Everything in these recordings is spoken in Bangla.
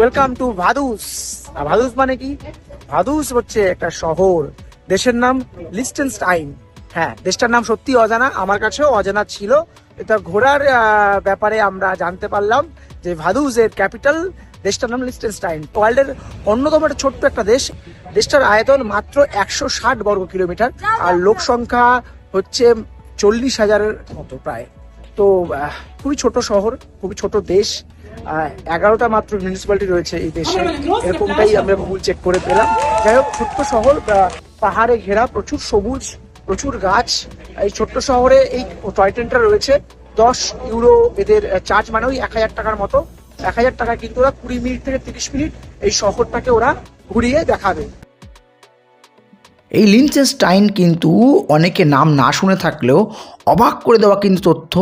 ওয়েলকাম টু ভাদুস ভাদুস মানে কি? ভাদুস হচ্ছে একটা শহর। দেশের নাম লিস্টেনস্টাইন হ্যাঁ দেশটার নাম সত্যি অজানা। আমার কাছেও অজানা ছিল। এটা ঘোরার ব্যাপারে আমরা জানতে পারলাম যে ভাদুসের ক্যাপিটাল দেশটার নাম লিস্টেনস্টাইন ওয়ার্ল্ডের অন্যতম একটা ছোট্ট একটা দেশ। দেশটার আয়তন মাত্র একশো ষাট বর্গ কিলোমিটার আর লোক সংখ্যা হচ্ছে চল্লিশ হাজারের মতো প্রায়। তো খুবই ছোট শহর, খুবই ছোট দেশ। এগারোটা মাত্র মিউনিসিপ্যালিটি রয়েছে এই দেশে। এরকমটাই আমরা গুগল চেক করে পেলাম। যাই হোক, ছোট্ট শহর পাহাড়ে ঘেরা, প্রচুর সবুজ, প্রচুর গাছ। এই ছোট্ট শহরে এই টয় ট্রেনটা রয়েছে। দশ ইউরো এদের চার্জ মানে ওই এক হাজার টাকার মতো। এক হাজার টাকা কিন্তু ওরা কুড়ি মিনিট থেকে তিরিশ মিনিট এই শহরটাকে ওরা ঘুরিয়ে দেখাবে। এই লিনচেস্টাইন কিন্তু অনেকে নাম না শুনে থাকলেও অবাক করে দেওয়া কিন্তু তথ্য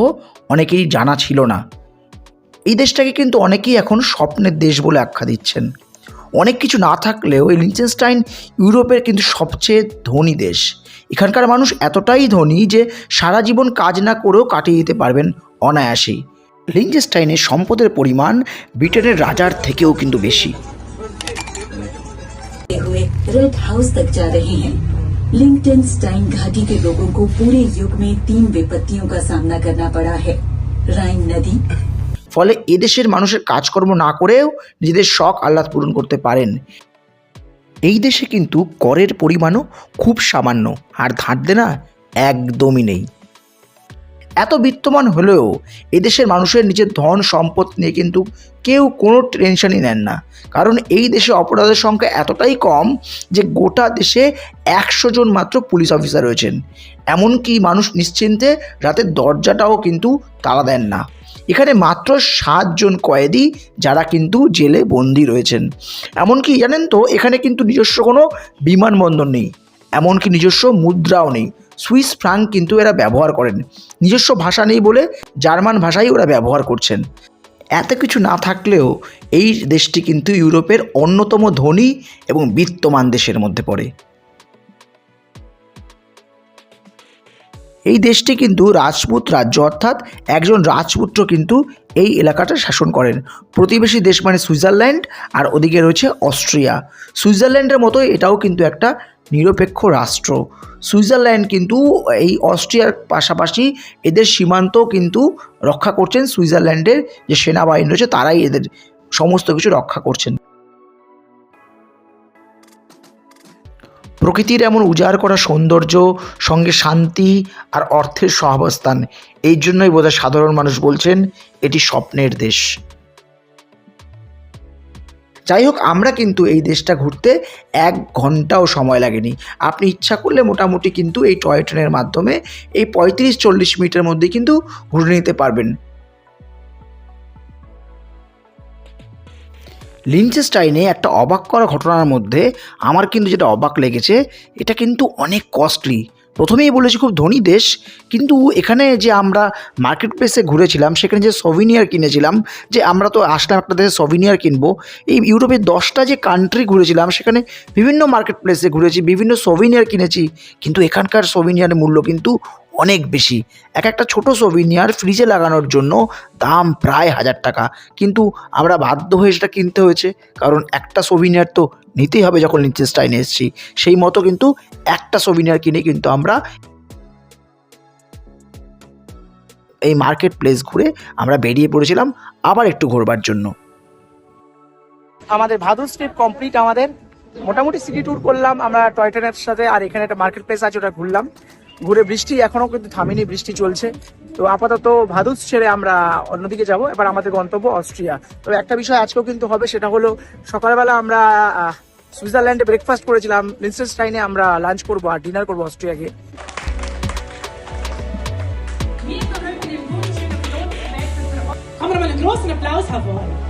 অনেকেই জানা ছিল না। এই দেশটাকে কিন্তু অনেকেই এখন স্বপ্নের দেশ বলে আখ্যা দিচ্ছেন। অনেক কিছু না থাকলেও এই লিনচেস্টাইন ইউরোপের কিন্তু সবচেয়ে ধনী দেশ। এখানকার মানুষ এতটাই ধনী যে সারা জীবন কাজ না করেও কাটিয়ে দিতে পারবেন অনায়াসেই। লিনচেস্টাইনের সম্পদের পরিমাণ ব্রিটেনের রাজার থেকেও কিন্তু বেশি। रेड हाउस तक जा रहे हैं लिंकटन स्टाइन घाटी के लोगों को पूरे युग में तीन विपत्तियों का सामना करना पड़ा है राइन नदी ফলে এদেশের মানুষের কাজকর্ম না করেও নিজেদের শখ আহ্লাদ পূরণ করতে পারেন এই দেশে কিন্তু করের পরিমাণও খুব সামান্য আর ধার দেনা একদমই নেই এত বিত্তমান হলেও এদেশের মানুষের নিজের ধন সম্পদ নিয়ে কিন্তু কেউ কোনো টেনশনই নেন না। কারণ এই দেশে অপরাধের সংখ্যা এতটাই কম যে গোটা দেশে একশো জন মাত্র পুলিশ অফিসার রয়েছেন। এমনকি মানুষ নিশ্চিন্তে রাতের দরজাটাও কিন্তু তালা দেন না। এখানে মাত্র সাতজন কয়েদি যারা কিন্তু জেলে বন্দি রয়েছেন। এমনকি জানেন তো, এখানে কিন্তু নিজস্ব কোনো বিমানবন্দর নেই। এমনকি নিজস্ব মুদ্রাও নেই। সুইস ফ্রাঙ্ক কিন্তু এরা ব্যবহার করেন। নিজস্ব ভাষা নেই বলে জার্মান ভাষাই ওরা ব্যবহার করছেন। এত কিছু না থাকলেও এই দেশটি কিন্তু ইউরোপের অন্যতম ধনী এবং বিত্তমান দেশের মধ্যে পড়ে। এই দেশটি কিন্তু রাজপুত রাজ্য অর্থাৎ একজন রাজপুত্র কিন্তু এই এলাকাটা শাসন করেন। প্রতিবেশী দেশ মানে সুইজারল্যান্ড আর ওদিকে রয়েছে অস্ট্রিয়া। সুইজারল্যান্ডের মতো এটাও কিন্তু একটা নিরপেক্ষ রাষ্ট্র। সুইজারল্যান্ড কিন্তু এই অস্ট্রিয়ার পাশাপাশি এদের সীমান্ত কিন্তু রক্ষা করছেন। সুইজারল্যান্ডের যে সেনাবাহিনী রয়েছে, তারাই এদের সমস্ত কিছু রক্ষা করছেন। প্রকৃতির এমন উজাড় করা সৌন্দর্য, সঙ্গে শান্তি আর অর্থের সহাবস্থান, এই জন্যই বোধহয় সাধারণ মানুষ বলছেন, এটি স্বপ্নের দেশ। যাই হোক, আমরা কিন্তু এই দেশটা ঘুরতে এক ঘন্টাও সময় লাগেনি। আপনি ইচ্ছা করলে মোটামুটি কিন্তু এই টয় ট্রেনের মাধ্যমে এই পঁয়ত্রিশ চল্লিশ মিনিটের মধ্যে কিন্তু ঘুরে নিতে পারবেন। লিনচেস্টাইনে একটা অবাক করা ঘটনার মধ্যে আমার কিন্তু যেটা অবাক লেগেছে, এটা কিন্তু অনেক কস্টলি প্রথমেই বলেছি খুব ধনী দেশ, কিন্তু এখানে যে আমরা মার্কেট প্লেসে ঘুরেছিলাম, সেখানে যে সভিনিয়ার কিনেছিলাম, যে আমরা তো আসলাম একটা দেশে সভিনিয়ার কিনবো, এই ইউরোপের দশটা যে কান্ট্রি ঘুরেছিলাম, সেখানে বিভিন্ন মার্কেট প্লেসে ঘুরেছি, বিভিন্ন সভিনিয়ার কিনেছি, কিন্তু এখানকার সভিনিয়ারের মূল্য কিন্তু অনেক বেশি। এক একটা ছোট সোভিনিয়ার ফ্রিজে লাগানোর জন্য দাম প্রায় হাজার টাকা। কিন্তু আমরা বাধ্য হয়ে সেটা কিনতে হয়েছে, কারণ একটা সোভিনিয়ার তো নিতেই হবে যখন লিচেস্টাইনে এসেছি। সেই মতো কিন্তু একটা সোভিনিয়ার কিনে কিন্তু আমরা এই মার্কেট প্লেস ঘুরে আমরা বেরিয়ে পড়েছিলাম আবার একটু ঘোরবার জন্য। আমাদের ভাদুর ট্রিপ কমপ্লিট আমাদের। মোটামুটি সিটি ট্যুর করলাম আমরা টয় ট্রেনের সাথে, আর এখানে একটা মার্কেট প্লেস আছে, ওটা ঘুরলাম। ঘুরে বৃষ্টি এখনও কিন্তু থামেনি, বৃষ্টি চলছে। তো আপাতত ভাদুস ছেড়ে আমরা অন্যদিকে যাব, এবার আমাদের গন্তব্য অস্ট্রিয়া। তো একটা বিষয় আজকেও কিন্তু হবে, সেটা হলো সকালবেলা আমরা সুইজারল্যান্ডে ব্রেকফাস্ট করেছিলাম লিনসেস্টাইনে আমরা লাঞ্চ করব আর ডিনার করব অস্ট্রিয়াকে। Großen Applaus hervor?